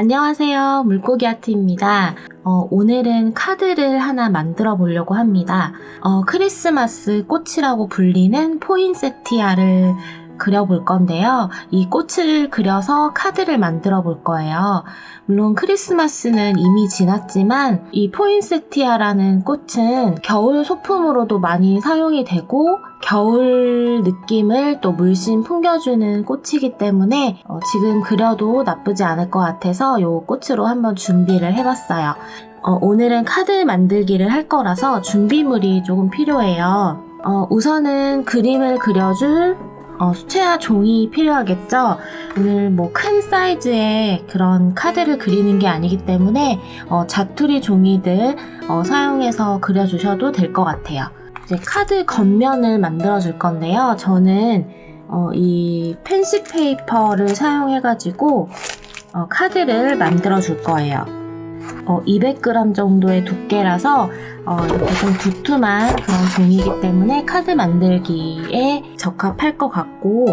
안녕하세요. 물고기 아트입니다. 어, 오늘은 카드를 하나 만들어 보려고 합니다. 어, 크리스마스 꽃이라고 불리는 포인세티아를 그려볼 건데요. 이 꽃을 그려서 카드를 만들어 볼 거예요. 물론 크리스마스는 이미 지났지만 이 포인세티아라는 꽃은 겨울 소품으로도 많이 사용이 되고 겨울 느낌을 또 물씬 풍겨주는 꽃이기 때문에 어, 지금 그려도 나쁘지 않을 것 같아서 이 꽃으로 한번 준비를 해봤어요. 어, 오늘은 카드 만들기를 할 거라서 준비물이 조금 필요해요. 어, 우선은 그림을 그려줄 어, 수채화 종이 필요하겠죠? 오늘 뭐 큰 사이즈의 그런 카드를 그리는 게 아니기 때문에 어, 자투리 종이들 어, 사용해서 그려주셔도 될 것 같아요. 이제 카드 겉면을 만들어 줄 건데요. 저는 어, 이 펜시 페이퍼를 사용해가지고 어, 카드를 만들어 줄 거예요. 어, 200g 정도의 두께라서 어, 이렇게 좀 두툼한 그런 종이기 때문에 카드 만들기에 적합할 것 같고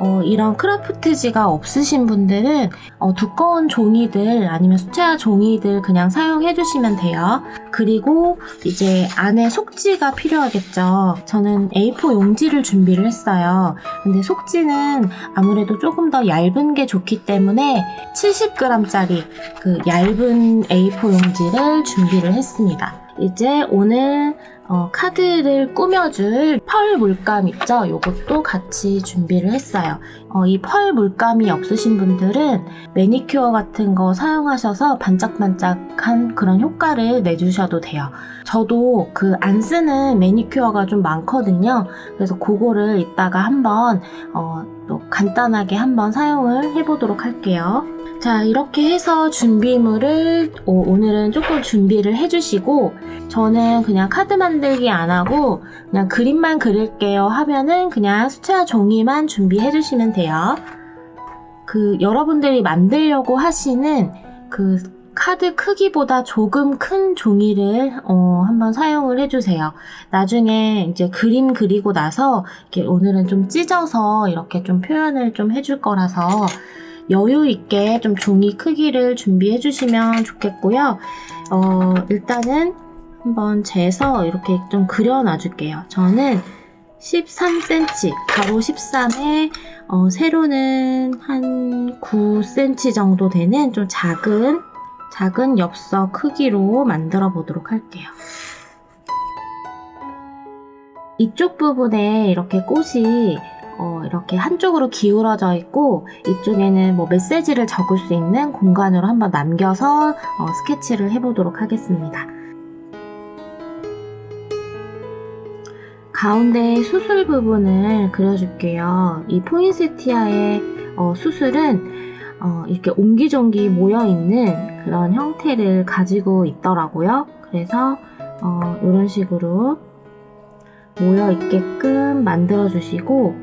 어, 이런 크라프트지가 없으신 분들은 어, 두꺼운 종이들 아니면 수채화 종이들 그냥 사용해 주시면 돼요. 그리고 이제 안에 속지가 필요하겠죠. 저는 A4 용지를 준비를 했어요. 근데 속지는 아무래도 조금 더 얇은 게 좋기 때문에 70g짜리 그 얇은 A4 용지를 준비를 했습니다. 이제 오늘 어, 카드를 꾸며줄 펄 물감 있죠? 요것도 같이 준비를 했어요. 어, 이 펄 물감이 없으신 분들은 매니큐어 같은 거 사용하셔서 반짝반짝한 그런 효과를 내주셔도 돼요. 저도 그 안 쓰는 매니큐어가 좀 많거든요. 그래서 그거를 이따가 한번 어, 또 간단하게 한번 사용을 해보도록 할게요. 자, 이렇게 해서 준비물을 오, 오늘은 조금 준비를 해주시고 저는 그냥 카드 만들기 안 하고 그냥 그림만 그릴게요 하면은 그냥 수채화 종이만 준비해 주시면 돼요. 그 여러분들이 만들려고 하시는 그 카드 크기보다 조금 큰 종이를 어, 한번 사용을 해주세요. 나중에 이제 그림 그리고 나서 이렇게 오늘은 좀 찢어서 이렇게 좀 표현을 좀 해줄 거라서 여유 있게 좀 종이 크기를 준비해 주시면 좋겠고요. 어, 일단은 한번 재서 이렇게 좀 그려놔 줄게요. 저는 13cm, 가로 13에 어, 세로는 한 9cm 정도 되는 좀 작은 작은 엽서 크기로 만들어 보도록 할게요. 이쪽 부분에 이렇게 꽃이 어, 이렇게 한쪽으로 기울어져 있고 이쪽에는 뭐 메시지를 적을 수 있는 공간으로 한번 남겨서 어, 스케치를 해보도록 하겠습니다. 가운데 수술 부분을 그려줄게요. 이 포인세티아의 어, 수술은 어, 이렇게 옹기종기 모여있는 그런 형태를 가지고 있더라고요. 그래서 어, 이런 식으로 모여 있게끔 만들어 주시고 그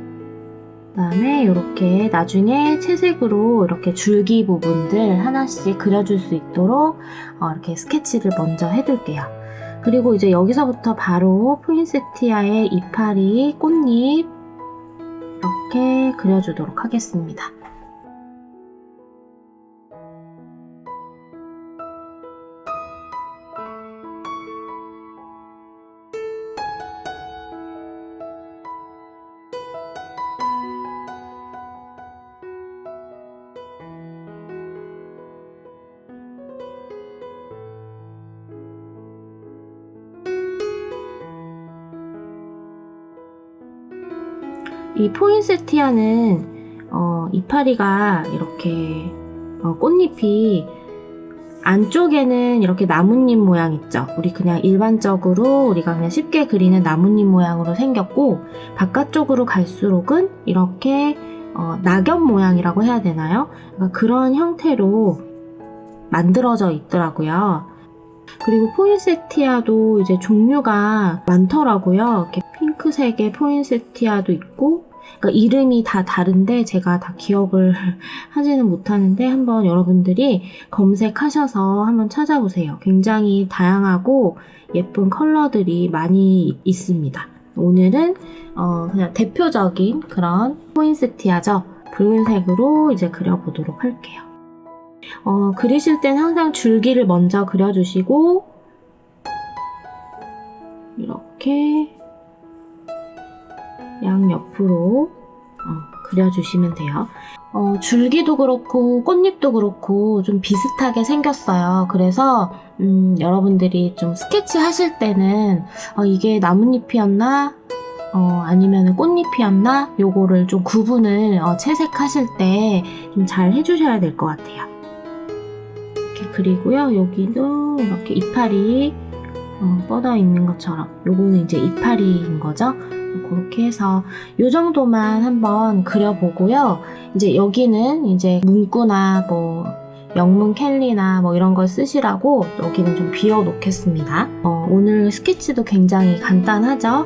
다음에 이렇게 나중에 채색으로 이렇게 줄기 부분들 하나씩 그려줄 수 있도록 어, 이렇게 스케치를 먼저 해둘게요. 그리고 이제 여기서부터 바로 포인세티아의 이파리, 꽃잎 이렇게 그려주도록 하겠습니다. 이 포인세티아는 어, 이파리가 이렇게 어, 꽃잎이 안쪽에는 이렇게 나뭇잎 모양 있죠. 우리 그냥 일반적으로 우리가 그냥 쉽게 그리는 나뭇잎 모양으로 생겼고 바깥쪽으로 갈수록은 이렇게 어, 낙엽 모양이라고 해야 되나요? 그러니까 그런 형태로 만들어져 있더라고요. 그리고 포인세티아도 이제 종류가 많더라고요. 이렇게 핑크색의 포인세티아도 있고, 그러니까 이름이 다 다른데 제가 다 기억을 하지는 못하는데 한번 여러분들이 검색하셔서 한번 찾아보세요. 굉장히 다양하고 예쁜 컬러들이 많이 있습니다. 오늘은 어 그냥 대표적인 그런 포인세티아죠. 붉은색으로 이제 그려보도록 할게요. 어, 그리실 땐 항상 줄기를 먼저 그려주시고 이렇게 양옆으로 어, 그려주시면 돼요. 어, 줄기도 그렇고 꽃잎도 그렇고 좀 비슷하게 생겼어요. 그래서 음, 여러분들이 좀 스케치 하실 때는 어, 이게 나뭇잎이었나? 어, 아니면 꽃잎이었나? 요거를 좀 구분을 어, 채색하실 때 좀 잘 해주셔야 될 것 같아요. 이렇게 그리고요. 여기도 이렇게 이파리 어, 뻗어 있는 것처럼 요거는 이제 이파리인 거죠. 그렇게 해서 요 정도만 한번 그려보고요. 이제 여기는 이제 문구나 뭐 영문 캘리나 뭐 이런 걸 쓰시라고 여기는 좀 비워 놓겠습니다. 어, 오늘 스케치도 굉장히 간단하죠?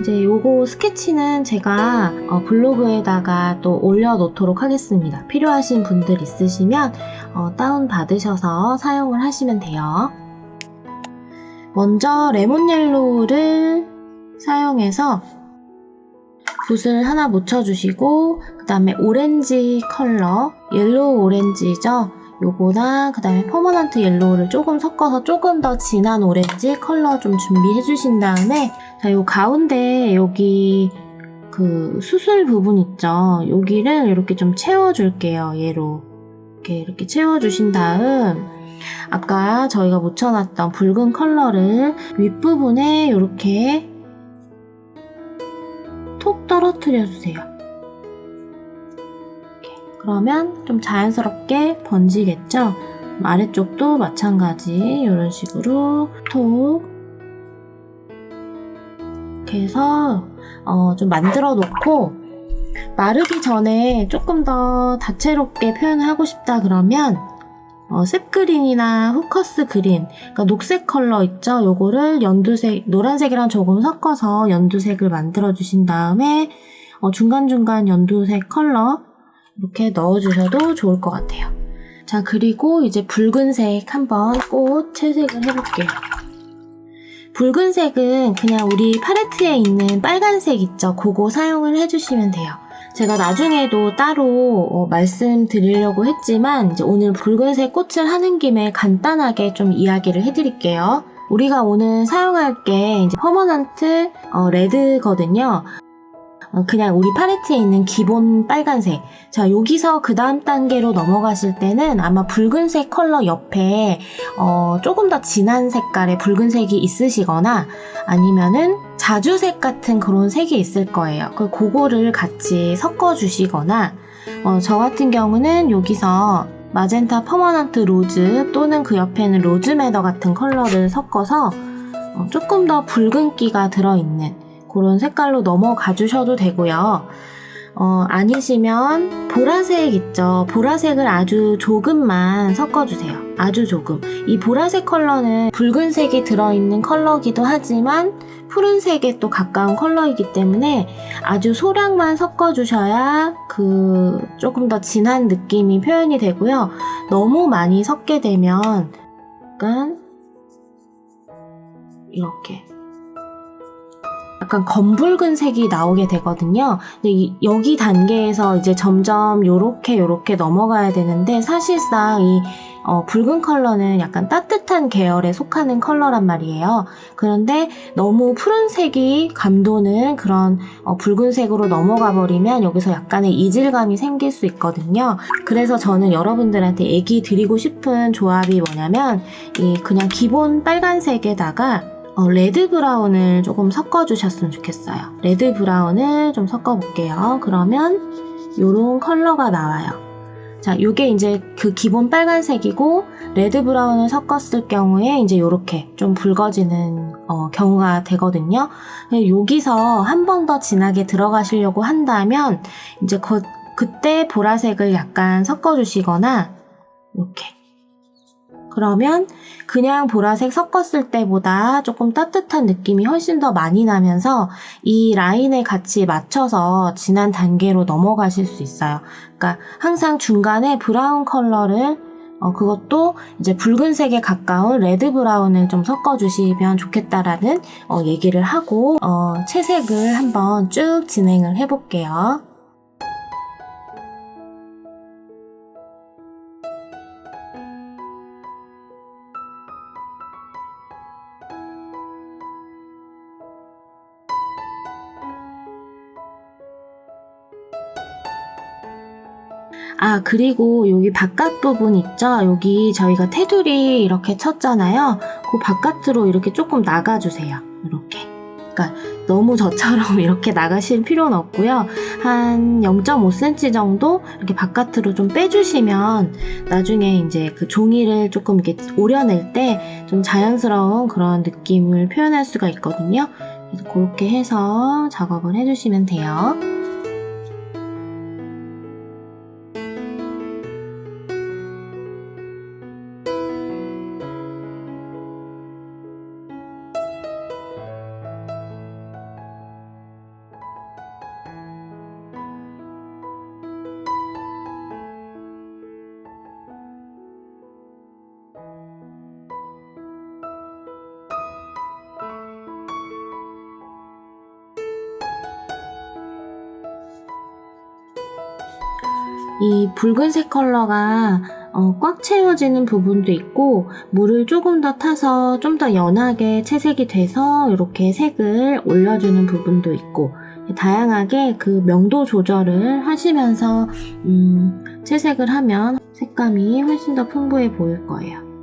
이제 요거 스케치는 제가 어, 블로그에다가 또 올려놓도록 하겠습니다. 필요하신 분들 있으시면 어, 다운 받으셔서 사용을 하시면 돼요. 먼저 레몬 옐로우를 사용해서 붓을 하나 묻혀주시고 그 다음에 오렌지 컬러 옐로우 오렌지죠? 요거나 그 다음에 퍼머넌트 옐로우를 조금 섞어서 조금 더 진한 오렌지 컬러 좀 준비해 주신 다음에 자요 가운데 여기 그 수술 부분 있죠? 여기를 이렇게 좀 채워 줄게요 얘로. 이렇게 이렇게 채워 주신 다음 아까 저희가 묻혀놨던 붉은 컬러를 윗부분에 이렇게 톡 떨어뜨려 주세요. 그러면 좀 자연스럽게 번지겠죠? 아래쪽도 마찬가지 이런 식으로 톡 이렇게 해서 어, 좀 만들어 놓고 마르기 전에 조금 더 다채롭게 표현을 하고 싶다 그러면 어, 셉그린이나 후커스 그린, 그러니까 녹색 컬러 있죠? 요거를 연두색, 노란색이랑 조금 섞어서 연두색을 만들어 주신 다음에 어, 중간중간 연두색 컬러 이렇게 넣어 주셔도 좋을 것 같아요. 자, 그리고 이제 붉은색 한번 꽃 채색을 해볼게요. 붉은색은 그냥 우리 팔레트에 있는 빨간색 있죠? 그거 사용을 해주시면 돼요. 제가 나중에도 따로 어, 말씀드리려고 했지만 이제 오늘 붉은색 꽃을 하는 김에 간단하게 좀 이야기를 해드릴게요. 우리가 오늘 사용할 게 이제 퍼머넌트 어, 레드거든요. 어, 그냥 우리 팔레트에 있는 기본 빨간색. 자, 여기서 그 다음 단계로 넘어가실 때는 아마 붉은색 컬러 옆에 어, 조금 더 진한 색깔의 붉은색이 있으시거나 아니면은 자주색 같은 그런 색이 있을 거예요. 그 그거를 같이 섞어 주시거나 어, 저 같은 경우는 여기서 마젠타 퍼머넌트 로즈 또는 그 옆에는 로즈메더 같은 컬러를 섞어서 어, 조금 더 붉은기가 들어있는 그런 색깔로 넘어가 주셔도 되고요. 어, 아니시면 보라색 있죠. 보라색을 아주 조금만 섞어주세요. 아주 조금. 이 보라색 컬러는 붉은색이 들어있는 컬러기도 하지만 푸른색에 또 가까운 컬러이기 때문에 아주 소량만 섞어주셔야 그 조금 더 진한 느낌이 표현이 되고요. 너무 많이 섞게 되면 약간 이렇게 약간 검붉은 색이 나오게 되거든요. 근데 이, 여기 단계에서 이제 점점 요렇게 요렇게 넘어가야 되는데 사실상 이 어, 붉은 컬러는 약간 따뜻한 계열에 속하는 컬러란 말이에요. 그런데 너무 푸른색이 감도는 그런 어, 붉은색으로 넘어가 버리면 여기서 약간의 이질감이 생길 수 있거든요. 그래서 저는 여러분들한테 얘기 드리고 싶은 조합이 뭐냐면 이 그냥 기본 빨간색에다가 어, 레드 브라운을 조금 섞어주셨으면 좋겠어요. 레드 브라운을 좀 섞어볼게요. 그러면 요런 컬러가 나와요. 자, 요게 이제 그 기본 빨간색이고 레드 브라운을 섞었을 경우에 이제 요렇게 좀 붉어지는 어, 경우가 되거든요. 여기서 한 번 더 진하게 들어가시려고 한다면 이제 그, 그때 보라색을 약간 섞어주시거나 이렇게 그러면 그냥 보라색 섞었을 때보다 조금 따뜻한 느낌이 훨씬 더 많이 나면서 이 라인에 같이 맞춰서 진한 단계로 넘어가실 수 있어요. 그러니까 항상 중간에 브라운 컬러를 어, 그것도 이제 붉은색에 가까운 레드 브라운을 좀 섞어주시면 좋겠다라는 어, 얘기를 하고 어, 채색을 한번 쭉 진행을 해볼게요. 아, 그리고 여기 바깥 부분 있죠? 여기 저희가 테두리 이렇게 쳤잖아요. 그 바깥으로 이렇게 조금 나가주세요. 이렇게. 그러니까 너무 저처럼 이렇게 나가실 필요는 없고요. 한 0.5cm 정도 이렇게 바깥으로 좀 빼주시면 나중에 이제 그 종이를 조금 이렇게 오려낼 때 좀 자연스러운 그런 느낌을 표현할 수가 있거든요. 그래서 그렇게 해서 작업을 해주시면 돼요. 이 붉은색 컬러가 어, 꽉 채워지는 부분도 있고 물을 조금 더 타서 좀 더 연하게 채색이 돼서 이렇게 색을 올려주는 부분도 있고 다양하게 그 명도 조절을 하시면서 음, 채색을 하면 색감이 훨씬 더 풍부해 보일 거예요.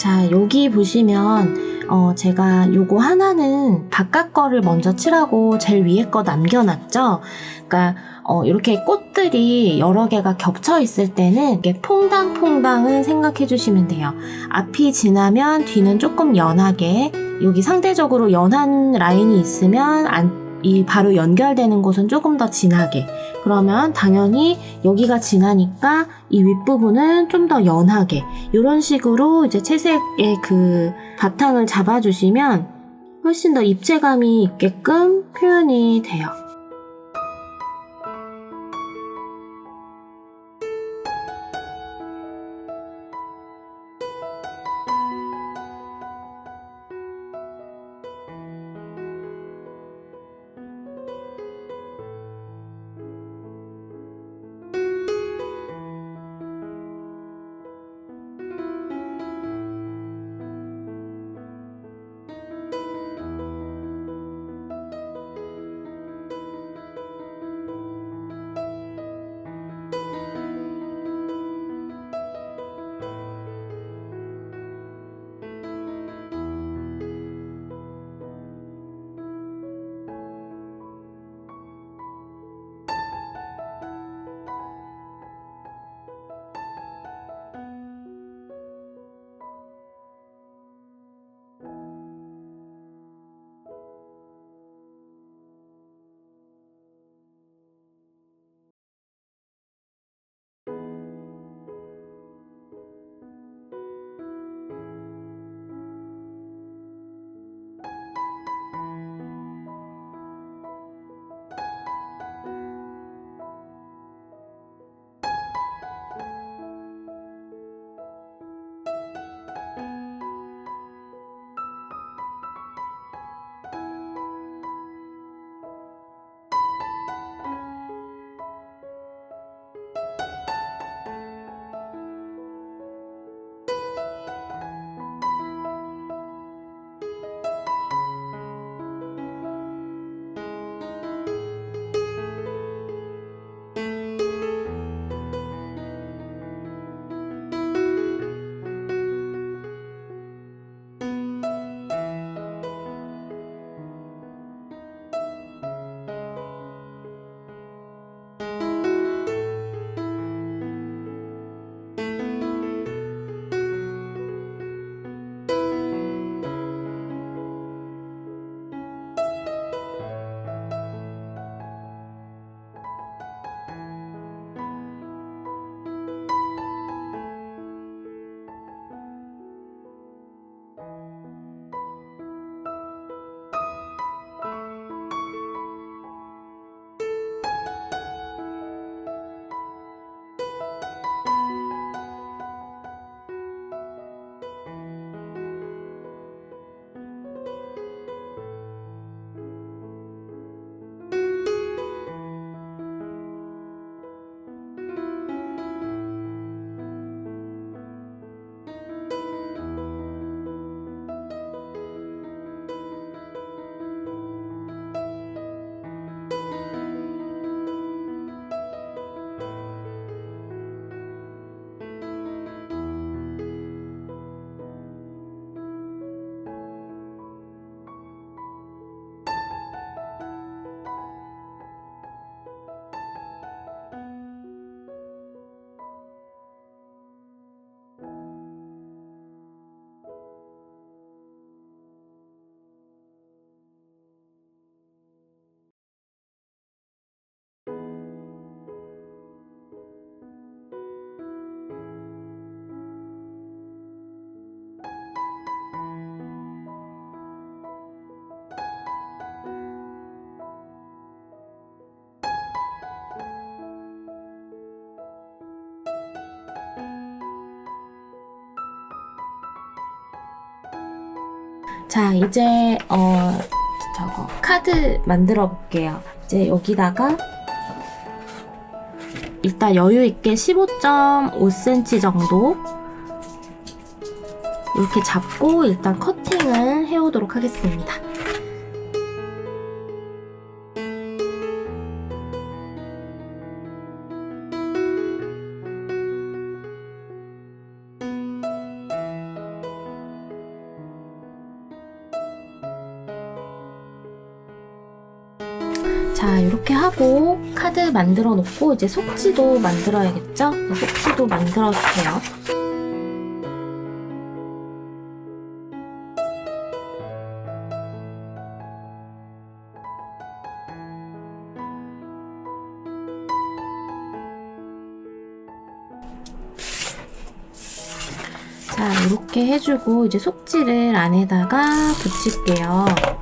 자, 여기 보시면 어, 제가 요거 하나는 바깥 거를 먼저 칠하고 제일 위에 거 남겨놨죠. 그러니까 어, 이렇게 꽃들이 여러 개가 겹쳐 있을 때는 이게 퐁당퐁당은 생각해 주시면 돼요. 앞이 진하면 뒤는 조금 연하게 여기 상대적으로 연한 라인이 있으면 안, 이 바로 연결되는 곳은 조금 더 진하게 그러면 당연히 여기가 진하니까 이 윗부분은 좀 더 연하게 이런 식으로 이제 채색의 그 바탕을 잡아주시면 훨씬 더 입체감이 있게끔 표현이 돼요. 자, 이제 어 저거 카드 만들어 볼게요. 이제 여기다가 일단 여유 있게 15.5cm 정도 이렇게 잡고 일단 커팅을 해오도록 하겠습니다. 만들어 놓고 이제 속지도 만들어야겠죠? 속지도 만들어 주세요. 자, 이렇게 해주고 이제 속지를 안에다가 붙일게요.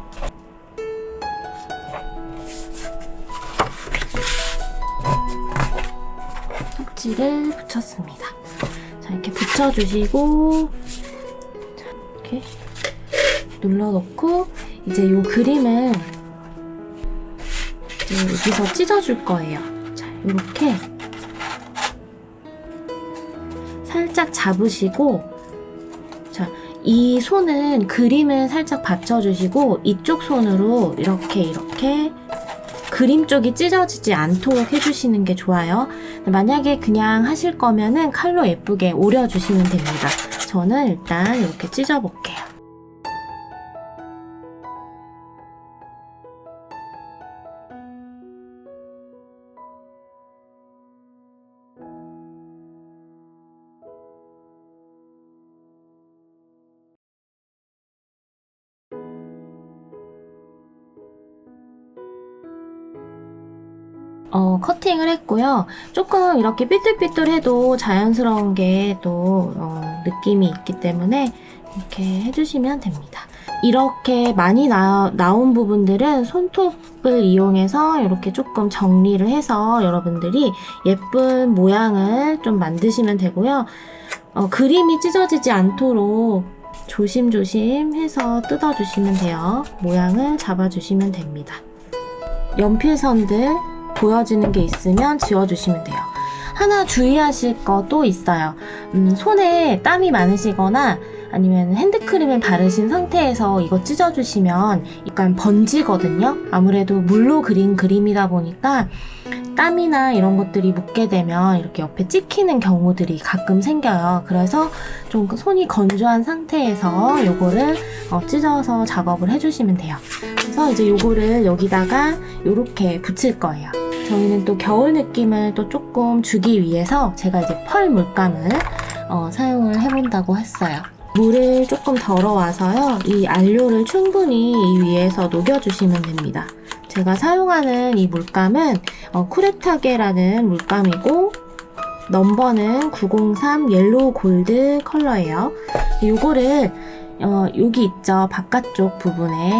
붙였습니다. 자, 이렇게 붙여주시고, 자, 이렇게 눌러놓고, 이제 이 그림을 이제 여기서 찢어줄 거예요. 자, 이렇게 살짝 잡으시고, 자, 이 손은 그림을 살짝 받쳐주시고, 이쪽 손으로 이렇게, 이렇게 그림 쪽이 찢어지지 않도록 해주시는 게 좋아요. 만약에 그냥 하실 거면은 칼로 예쁘게 오려주시면 됩니다. 저는 일단 이렇게 찢어볼게요. 어, 커팅을 했고요. 조금 이렇게 삐뚤삐뚤해도 자연스러운 게또 느낌이 있기 때문에 이렇게 해주시면 됩니다. 이렇게 많이 나, 나온 부분들은 손톱을 이용해서 이렇게 조금 정리를 해서 여러분들이 예쁜 모양을 좀 만드시면 되고요. 어, 그림이 찢어지지 않도록 조심조심 해서 뜯어주시면 돼요. 모양을 잡아주시면 됩니다. 연필선들 보여지는 게 있으면 지워주시면 돼요. 하나 주의하실 것도 있어요. 음, 손에 땀이 많으시거나 아니면 핸드크림을 바르신 상태에서 이거 찢어주시면 약간 번지거든요. 아무래도 물로 그린 그림이다 보니까 땀이나 이런 것들이 묻게 되면 이렇게 옆에 찍히는 경우들이 가끔 생겨요. 그래서 좀 손이 건조한 상태에서 요거를 어, 찢어서 작업을 해주시면 돼요. 그래서 이제 요거를 여기다가 이렇게 붙일 거예요. 저희는 또 겨울 느낌을 또 조금 주기 위해서 제가 이제 펄 물감을 어, 사용을 해본다고 했어요. 물을 조금 덜어와서요. 이 안료를 충분히 이 위에서 녹여주시면 됩니다. 제가 사용하는 이 물감은 어, 쿠레타게라는 물감이고 넘버는 903 옐로우 골드 컬러예요. 이거를 어, 여기 있죠. 바깥쪽 부분에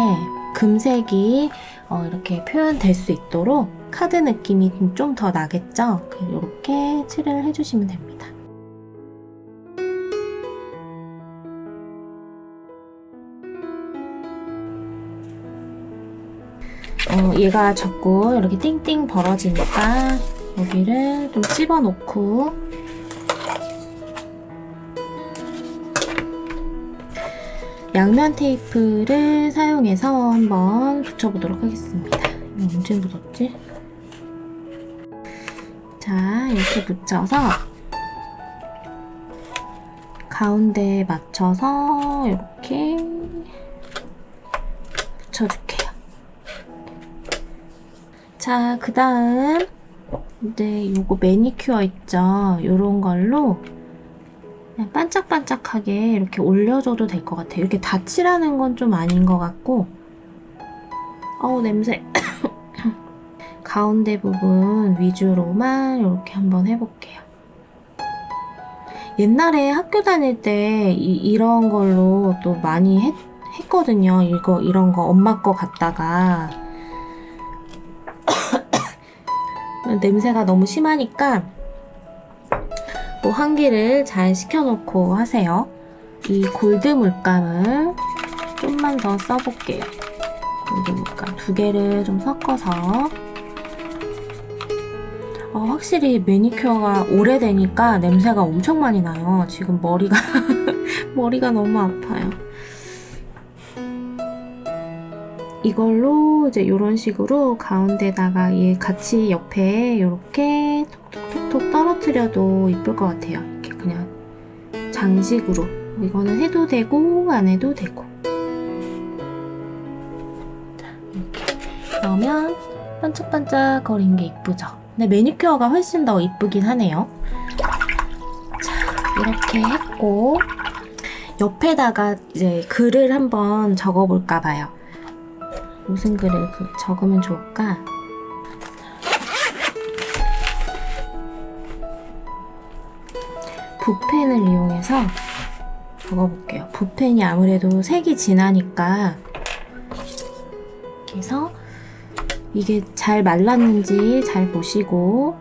금색이 어, 이렇게 표현될 수 있도록 카드 느낌이 좀 더 나겠죠? 이렇게 칠을 해주시면 됩니다. 어, 얘가 자꾸 이렇게 띵띵 벌어지니까 여기를 좀 집어넣고 양면 테이프를 사용해서 한번 붙여보도록 하겠습니다. 이거 언제 묻었지? 자, 이렇게 붙여서 가운데에 맞춰서 이렇게 붙여줄게요. 자, 그 다음 이제 요거 매니큐어 있죠? 요런 걸로 그냥 반짝반짝하게 이렇게 올려줘도 될 것 같아요. 이렇게 다 칠하는 건 좀 아닌 것 같고 어우 냄새 가운데 부분 위주로만 이렇게 한번 해볼게요. 옛날에 학교 다닐 때 이, 런 걸로 또 많이 했, 했거든요. 이거 이런 거 엄마 거 갖다가 냄새가 너무 심하니까 또 환기를 잘 시켜놓고 하세요. 이 골드 물감을 좀만 더 써볼게요. 그러니까 두 개를 좀 섞어서 어, 확실히 매니큐어가 오래되니까 냄새가 엄청 많이 나요. 지금 머리가 머리가 너무 아파요. 이걸로 이제 이런 식으로 가운데다가 얘 같이 옆에 이렇게 톡톡톡톡 떨어뜨려도 이쁠 것 같아요. 이렇게 그냥 장식으로 이거는 해도 되고 안 해도 되고 이렇게 그러면 반짝반짝거리는 게 이쁘죠. 근데 매니큐어가 훨씬 더 이쁘긴 하네요. 자 이렇게 했고 옆에다가 이제 글을 한번 적어볼까 봐요. 무슨 글을 그- 적으면 좋을까? 붓펜을 이용해서 적어볼게요. 붓펜이 아무래도 색이 진하니까 이렇게 해서 이게 잘 말랐는지 잘 보시고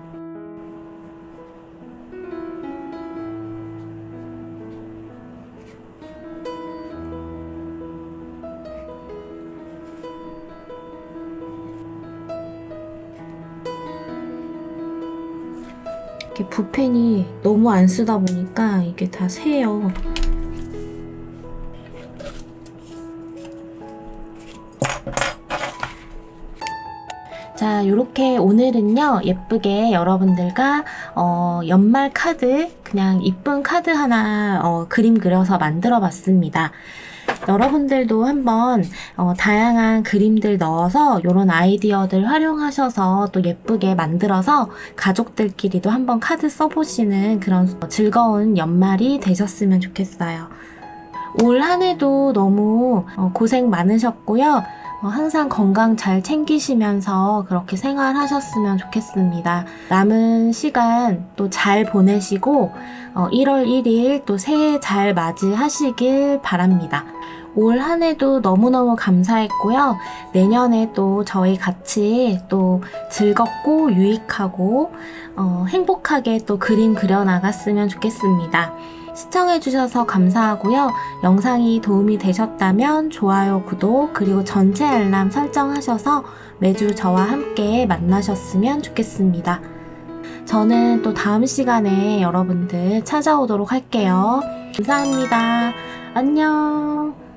이렇게 붓펜이 너무 안 쓰다 보니까 이게 다 새요. 자, 이렇게 오늘은요, 예쁘게 여러분들과, 어, 연말 카드, 그냥 이쁜 카드 하나, 어, 그림 그려서 만들어 봤습니다. 여러분들도 한번, 어, 다양한 그림들 넣어서 이런 아이디어들 활용하셔서 또 예쁘게 만들어서 가족들끼리도 한번 카드 써보시는 그런 즐거운 연말이 되셨으면 좋겠어요. 올 한 해도 너무 어, 고생 많으셨고요. 어, 항상 건강 잘 챙기시면서 그렇게 생활하셨으면 좋겠습니다. 남은 시간 또 잘 보내시고 어, 1월 1일 또 새해 잘 맞이하시길 바랍니다. 올 한 해도 너무너무 감사했고요. 내년에 또 저희 같이 또 즐겁고 유익하고 어, 행복하게 또 그림 그려 나갔으면 좋겠습니다. 시청해주셔서 감사하고요. 영상이 도움이 되셨다면 좋아요, 구독, 그리고 전체 알람 설정하셔서 매주 저와 함께 만나셨으면 좋겠습니다. 저는 또 다음 시간에 여러분들 찾아오도록 할게요. 감사합니다. 안녕.